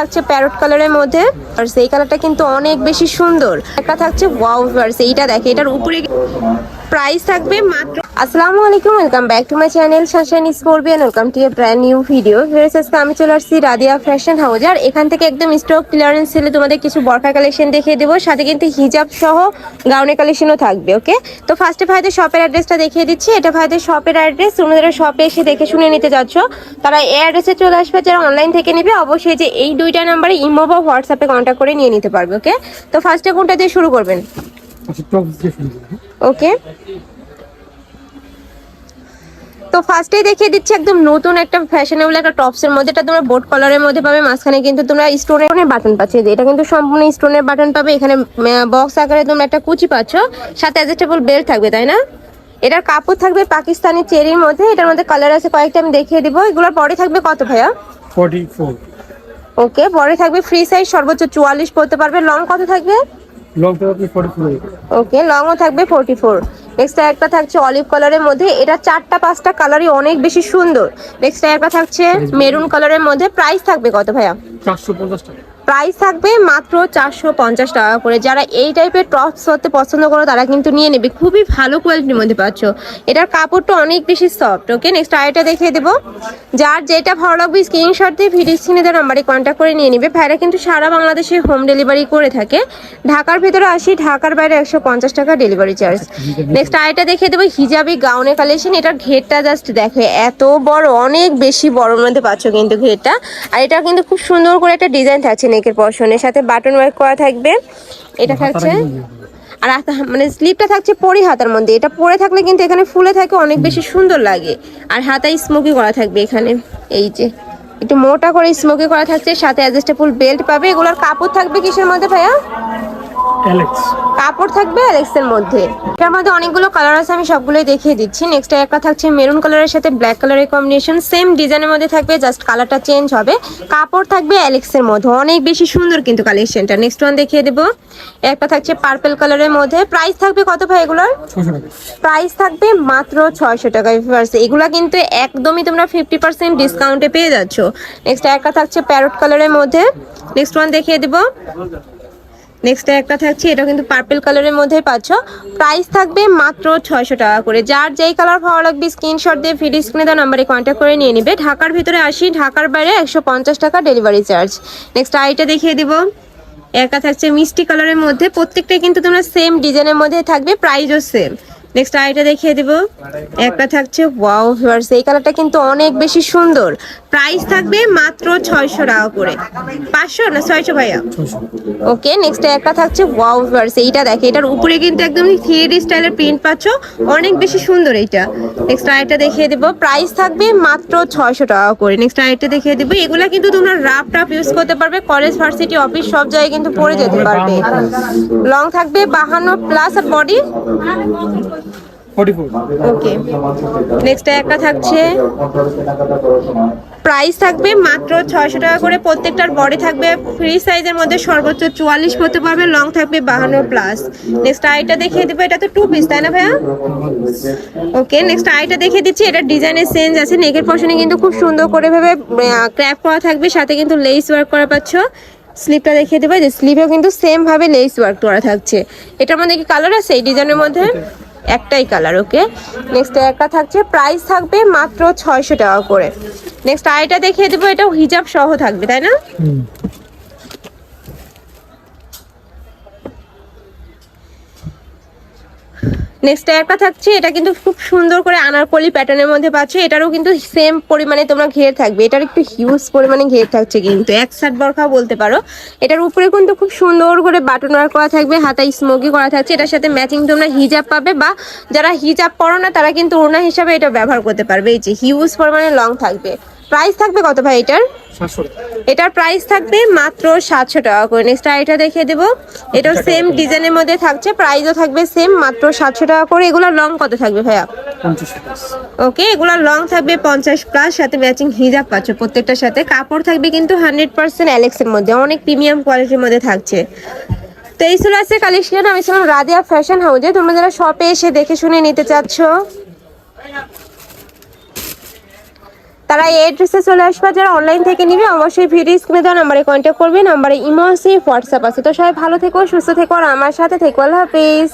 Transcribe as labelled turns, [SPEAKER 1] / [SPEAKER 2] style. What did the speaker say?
[SPEAKER 1] থাকছে প্যারট কালারের মধ্যে, আর সেই কালারটা কিন্তু অনেক বেশি সুন্দর। একটা থাকছে ওয়াও এইটা দেখে, এটার উপরে প্রাইস থাকবে মাত্র আসসালামু আলাইকুম welcome back to my channel শাসান স্পোর্বি and welcome to a brand new video viewers আজকে আমি চলে আসছি রাদিয়া ফ্যাশন হাউস আর এখান থেকে একদম স্টক ক্লিয়ারেন্স সেলে তোমাদের কিছু বরকা কালেকশন দেখিয়ে দেবো সাথে কিন্তু হিজাব সহ গাউনের কালেকশনও থাকবে ওকে তো ফার্স্টে ভাইদের শপের অ্যাড্রেসটা দেখিয়ে দিচ্ছি। এটা ভাইদের শপের অ্যাড্রেস তোমরা যারা শপে এসে দেখে শুনে নিতে যাচ্ছ তারা এই অ্যাড্রেসে চলে আসবে। যারা অনলাইন থেকে নেবে অবশ্যই যে এই দুইটা নাম্বারে ইমো বা হোয়াটসঅ্যাপে কন্ট্যাক্ট করে নিয়ে নিতে পারবে ওকে তো ফার্স্টে কোনটা দিয়ে শুরু করবেন?
[SPEAKER 2] আচ্ছা?
[SPEAKER 1] ওকে তো ফার্স্টেই দেখিয়ে দিচ্ছি একদম নতুন একটা ফ্যাশনেবল একটা টপসের মধ্যে। এটা তোমরা বোট কলারের মধ্যে পাবে মাঝখানে কিন্তু তোমরা স্টোনের বাটন পাচ্ছ। এটা কিন্তু সম্পূর্ণ স্টোনের বাটন পাবে। এখানে বক্স আকারে তোমরা একটা কুচি পাচ্ছ। সাথে অ্যাডজাস্টেবল বেল্ট থাকবে তাই না? এটার কাপড় থাকবে পাকিস্তানি চেরির মধ্যে। এটার মধ্যে কালার আছে কয়েকটা আমি দেখিয়ে দিব। এগুলোর পরে থাকবে কত ভাইয়া?
[SPEAKER 2] 44
[SPEAKER 1] ওকে পরে থাকবে ফ্রি সাইজ সর্বোচ্চ চুয়াল্লিশ পড়তে পারবে। লং কত থাকবে?
[SPEAKER 2] লং 44
[SPEAKER 1] ওকে লংও থাকবে ফোর্টি ফোর নেক্সট একটা থাকছে অলিভ কালারের মধ্যে। এটা চারটা পাঁচটা কালারই অনেক বেশি সুন্দর। নেক্সট একটা থাকছে মেরুন কালারের মধ্যে। প্রাইস থাকবে কত ভাইয়া?
[SPEAKER 2] 450 টাকা।
[SPEAKER 1] প্রাইস থাকবে মাত্র চারশো পঞ্চাশ টাকা করে। যারা এই টাইপের টপস হতে পছন্দ করো, তারা কিন্তু নিয়ে নেবে। খুবই ভালো কোয়ালিটির মধ্যে পাচ্ছ। এটার কাপড়টা অনেক বেশি সফট ওকে নেক্সট আরেকটা দেখিয়ে দেবো। যার যেটা ভালো লাগবে স্ক্রিনশট দিয়ে ভিডিও স্ক্রিনে দেওয়ার নাম্বারে কন্ট্যাক্ট করে নিয়ে নেবে। ভাইরা কিন্তু সারা বাংলাদেশে হোম ডেলিভারি করে থাকে। ঢাকার ভেতরে আসি, ঢাকার বাইরে একশো পঞ্চাশ টাকা ডেলিভারি চার্জ নেক্সট আরেকটা দেখিয়ে দেবো, হিজাবি গাউনে কালেকশন এটার ঘেরটা জাস্ট দেখো, এত বড়, অনেক বেশি বড় মধ্যে পাচ্ছ কিন্তু ঘেরটা। আর এটা কিন্তু খুব সুন্দর করে একটা ডিজাইন থাকছে। নেকের পশনের সাথে বাটন ওয়ার্ক করা থাকবে। এটা থাকছে আর মানে স্লিপটা থাকছে পরি হাতার মধ্যে। এটা পরে থাকলে কিন্তু এখানে ফুলে থাকে অনেক বেশি সুন্দর লাগে। আর হাতায় স্মোকি করা থাকবে এখানে। এই যে একটু মোটা করে স্মোকি করা থাকছে সাথে অ্যাডজাস্টেবল বেল্ট পাবে। এগুলোর কাপড় থাকবে কিসের মধ্যে ভাইয়া?
[SPEAKER 2] অ্যালেক্স
[SPEAKER 1] কাপড় থাকবে অ্যালেক্সের মধ্যে। এটার মধ্যে অনেকগুলো কালার আছে আমি সবগুলোই দেখিয়ে দিচ্ছি। নেক্সট একটা থাকছে মেরুন কালারের সাথে ব্ল্যাক কালারের কম্বিনেশন সেম ডিজাইনের মধ্যে থাকবে জাস্ট কালারটা চেঞ্জ হবে। কাপড় থাকবে অ্যালেক্সের মধ্যে অনেক বেশি সুন্দর কিন্তু কালেকশনটা নেক্সট ওয়ান দেখিয়ে দেবো। একটা থাকছে পার্পল কালারের মধ্যে। প্রাইস থাকবে কত ভাই এগুলোর?
[SPEAKER 2] 600
[SPEAKER 1] প্রাইস থাকবে মাত্র ছয়শো টাকা ভিউয়ার্স এগুলা কিন্তু একদমই তোমরা ফিফটি পার্সেন্ট ডিসকাউন্টে পেয়ে যাচ্ছ। নেক্সট একটা থাকছে প্যারট কালারের মধ্যে। নেক্সট ওয়ান দেখিয়ে দেবো। নেক্সট একটা থাকছে, এটা কিন্তু পার্পল কালারের মধ্যে পাচ্ছ। প্রাইস থাকবে মাত্র ছয়শো টাকা করে। যার যেই কালার ভালো লাগবে স্ক্রিনশট দিয়ে ভিডিও স্ক্রিনে দেওয়া নাম্বারে কন্ট্যাক্ট করে নিয়ে নিবে। ঢাকার ভিতরে আসি, ঢাকার বাইরে একশো পঞ্চাশ টাকা ডেলিভারি চার্জ নেক্সট আইটা দেখিয়ে দিব। একা থাকছে মিষ্টি কালারের মধ্যে। প্রত্যেকটাই কিন্তু তোমরা সেম ডিজাইনের মধ্যে থাকবে প্রাইসও সেম নেক্সট আইটা দেখিয়ে দিব। একটা থাকছে ওয়াও ভিউয়ার্স এই কালারটা কিন্তু অনেক বেশি সুন্দর। প্রাইস থাকবে মাত্র ছয়শো টাকা করে। পাঁচশো না ছয়শো ভাইয়া? ওকে নেক্সট একটা থাকছে ওয়াও ভিউয়ার্স এইটা দেখে, এটার উপরে কিন্তু একদম থ্রি স্টাইলের প্রিন্ট পাচ্ছ। অনেক বেশি সুন্দর এইটা। নেক্সট আরেকটা দেখিয়ে দেবো। প্রাইস থাকবে মাত্র ছয়শো টাকা করে। নেক্সট আরেকটা দেখিয়ে দেবো। এগুলো কিন্তু তোমরা রাফ টাফ ইউজ করতে পারবে। কলেজ ভার্সিটি অফিস সব জায়গায় কিন্তু পরে যেতে পারবে। লং থাকবে বাহান্ন প্লাস বডি
[SPEAKER 2] 44
[SPEAKER 1] ওকে নেক্সট একটা থাকছে। প্রাইস থাকবে মাত্র ছয়শো টাকা করে। প্রত্যেকটার বডি থাকবে ফ্রি সাইজের মধ্যে সর্বোচ্চ চুয়াল্লিশ পড়তে পারবে লং থাকবে বাহান্ন প্লাস নেক্সট আইটা দেখিয়ে দেবো এটা তো টু পিস তাই না ভাইয়া? ওকে নেক্সট আইটা দেখিয়ে দিচ্ছি এটা ডিজাইনের চেঞ্জ আছে। নেকের পশনে কিন্তু খুব সুন্দর করে ভেবে ক্র্যাপ করা থাকবে সাথে কিন্তু লেস ওয়ার্ক করা পাচ্ছ। স্লিপটা দেখিয়ে দেবো যে স্লিপেও কিন্তু সেম ভাবে লেস ওয়ার্ক করা থাকছে। এটার মধ্যে কি কালার আছে? এই ডিজাইনের মধ্যে? একটাই কালার ওকে নেক্সট একটা থাকছে প্রাইস থাকবে মাত্র ছয়শো টাকা করে। নেক্সট আইটা দেখিয়ে দেবো, এটাও হিজাব সহ থাকবে, তাই না? নেক্সট একটা থাকছে, এটা কিন্তু খুব সুন্দর করে আনারকলি প্যাটার্নের মধ্যে পাচ্ছ। এটারও কিন্তু সেম পরিমাণে তোমরা ঘের থাকবে। এটার একটু হিউজ পরিমাণে ঘের থাকছে কিন্তু। এক সাইড বরখা বলতে পারো। এটার উপরে কিন্তু খুব সুন্দর করে বাটন ওয়ার্ক করা থাকবে, হাতায় স্মোকি করা থাকছে। এটার সাথে ম্যাচিং তোমরা হিজাব পাবে বা যারা হিজাব পরো না, তারা কিন্তু ওড়না হিসাবে এটা ব্যবহার করতে পারবে। এই যে হিউজ পরিমাণে লং থাকবে। প্রাইস থাকবে কত ভাই এটার?
[SPEAKER 2] 700 টাকা
[SPEAKER 1] এটার প্রাইস থাকবে মাত্র সাতশো টাকা করে। নেক্সট এটা দেখিয়ে দেবো। এটাও সেম ডিজাইনের মধ্যে থাকছে। প্রাইসও থাকবে সেম মাত্র সাতশো টাকা করে। এগুলো লং কত থাকবে ভাইয়া? ওকে এগুলো লং থাকবে পঞ্চাশ প্লাস সাথে ম্যাচিং হিজাব পাচ্ছ প্রত্যেকটার সাথে। কাপড় থাকবে কিন্তু হান্ড্রেড পার্সেন্ট অ্যালেক্সের মধ্যে। অনেক প্রিমিয়াম কোয়ালিটির মধ্যে থাকছে। তো এই ছিল আছে কালেকশন আমি ছিলাম রাদিয়া ফ্যাশন হাউসে তোমরা যারা শপে এসে দেখে শুনে নিতে চাচ্ছ তারা এই অ্যাড্রেসে চলে আসবে। যারা অনলাইন থেকে নিবে, অবশ্যই ভিডিও স্ক্রিনে দেওয়া নাম্বারে কন্ট্যাক্ট করবে। নাম্বারে ইমো হোয়াটসঅ্যাপ আছে। তো সবাই ভালো থেকো, সুস্থ থেকো, আর আমার সাথে থেকো। আল্লাহ হাফিজ।